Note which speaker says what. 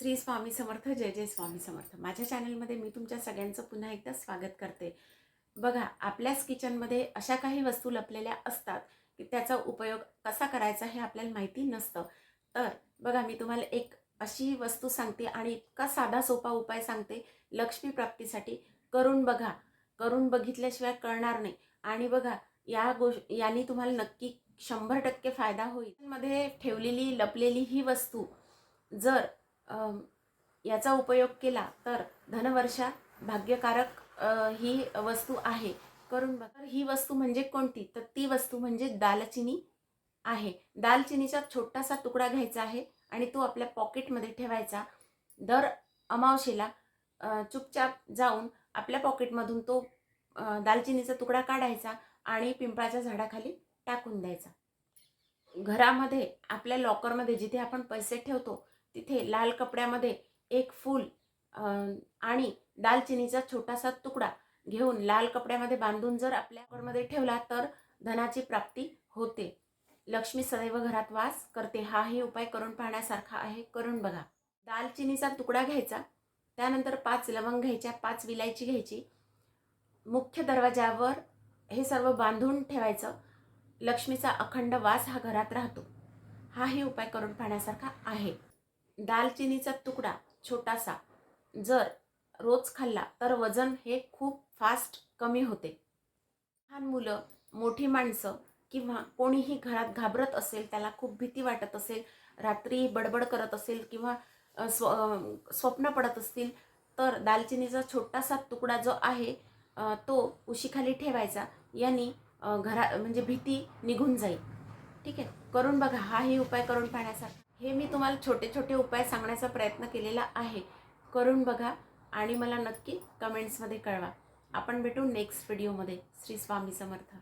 Speaker 1: श्री स्वामी समर्थ जय जय स्वामी समर्थ. माझ्या चॅनलमध्ये मी तुमच्या सगळ्यांचं पुन्हा एकदा स्वागत करते. बघा आपल्याच किचनमध्ये अशा काही वस्तू लपलेल्या असतात की त्याचा उपयोग कसा करायचा हे आपल्याला माहिती नसतं. तर बघा मी तुम्हाला एक अशी वस्तू सांगते आणि इतका साधा सोपा उपाय सांगते लक्ष्मी प्राप्तीसाठी. करून बघा. करून बघितल्याशिवाय कळणार नाही. आणि बघा या गोष यांनी तुम्हाला नक्की शंभर टक्के फायदा होईल. मध्ये ठेवलेली लपलेली ही वस्तू जर याचा उपयोग केला तर धनवर्षा भाग्यकारक ही वस्तू आहे. करून बघा. ही वस्तू म्हणजे कोणती? तर ती वस्तू म्हणजे दालचिनी आहे. दालचिनीचा छोटासा तुकडा घ्यायचा आहे आणि तो आपल्या पॉकेटमध्ये ठेवायचा. दर अमावशेला चुपचाप जाऊन आपल्या पॉकेटमधून तो दालचिनीचा तुकडा काढायचा आणि पिंपळाच्या झाडाखाली टाकून द्यायचा. घरामध्ये आपल्या लॉकरमध्ये जिथे आपण पैसे ठेवतो तिथे लाल कपड्यामध्ये एक फूल आणि दालचिनीचा छोटासा तुकडा घेऊन लाल कपड्यामध्ये बांधून जर आपल्या ठेवला तर धनाची प्राप्ती होते. लक्ष्मी सदैव घरात वास करते. हाही उपाय करून पाहण्यासारखा आहे. करून बघा. दालचिनीचा तुकडा घ्यायचा. त्यानंतर पाच लवंग घ्यायच्या पाच विलायची घ्यायची. मुख्य दरवाजावर हे सर्व बांधून ठेवायचं. लक्ष्मीचा अखंड वास हा घरात राहतो. हाही उपाय करून पाहण्यासारखा आहे. दालचिनीचा तुकडा छोटासा जर रोज खाल्ला तर वजन हे खूप फास्ट कमी होते. लहान मुलं मोठी माणसं किंवा कोणीही घरात घाबरत असेल त्याला खूप भीती वाटत असेल रात्री बडबड करत असेल किंवा स्व स्वप्न पडत असतील तर दालचिनीचा छोटासा तुकडा जो आहे तो उशीखाली ठेवायचा. यांनी घरा म्हणजे भीती निघून जाईल. ठीक आहे? करून बघा. हाही उपाय करून पाहण्यासारखा. हे मी तुम्हाला छोटे छोटे उपाय सांगण्याचा प्रयत्न केलेला आहे. करून बघा आणि मला नक्की कमेंट्समध्ये कळवा. आपण भेटू नेक्स्ट व्हिडिओमध्ये श्री स्वामी समर्थ.